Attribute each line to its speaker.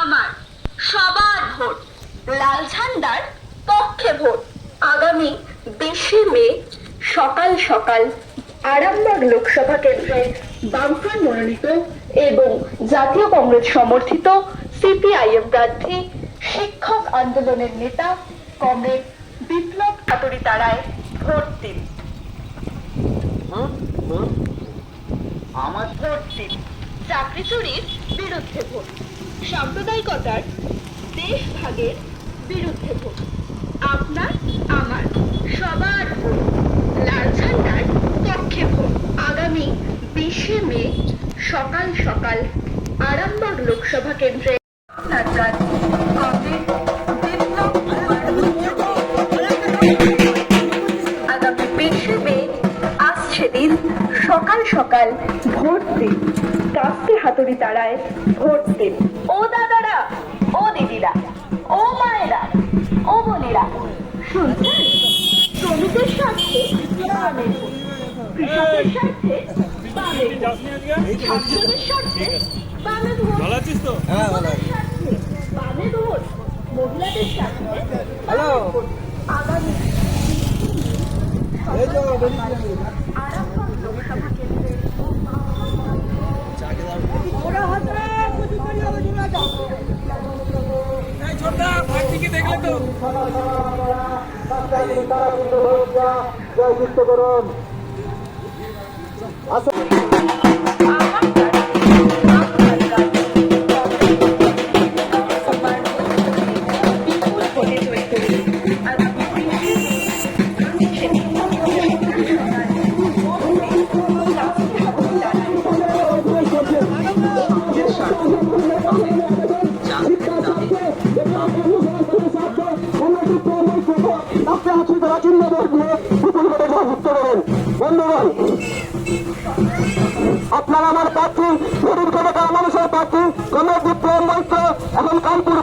Speaker 1: আমার সবার ভোট। লাল ঝান্ডার পক্ষে ভোট। আগামী বিশে মে সকাল সকাল আরামবাগ লোকসভা কেন্দ্রের বামফ্রন্ট মনোনীত এবং জাতীয় কংগ্রেস সমর্থিত সিপিআইএম প্রার্থী শিক্ষক আন্দোলনের নেতা কমরেড বিপ্লব খাতুরি তারায় ভোট দিন।
Speaker 2: আমার
Speaker 1: ভোট দিন। চাকরি চুরির বিরুদ্ধে ভোট। সাম্প্রদায়িকতার দেশ ভাগের বিরুদ্ধে ভোট। আপনার আমার সবার ভোট? লাল ঝান্ডার পক্ষে ভোট। আগামী বিশে মে সকাল সকাল আরামবাগ লোকসভা কেন্দ্রে সকাল সকাল ভোট দিন। কাস্তে হাতুড়ি তারায় ভোট দিন। ও দাদারা ও দিদিরা ও মায়েরা ও বোনেরা শুনছেন শ্রমিকের স্বার্থে বামের কৃষকের স্বার্থে বামের ছাত্রদের স্বার্থে বামের ভোট।
Speaker 3: ভালো আছিস তো?
Speaker 1: হ্যাঁ স্বার্থে বামের ভোট। মহিলাদের স্বার্থে
Speaker 2: হ্যালো।
Speaker 1: আগামী
Speaker 2: এই জয়যুক্ত
Speaker 1: করুন আপনারা আমার
Speaker 3: প্রার্থী গরিব কোনো মানুষের প্রার্থী
Speaker 2: কোনো গুপ্ত মন্ত্র এবং কানপুর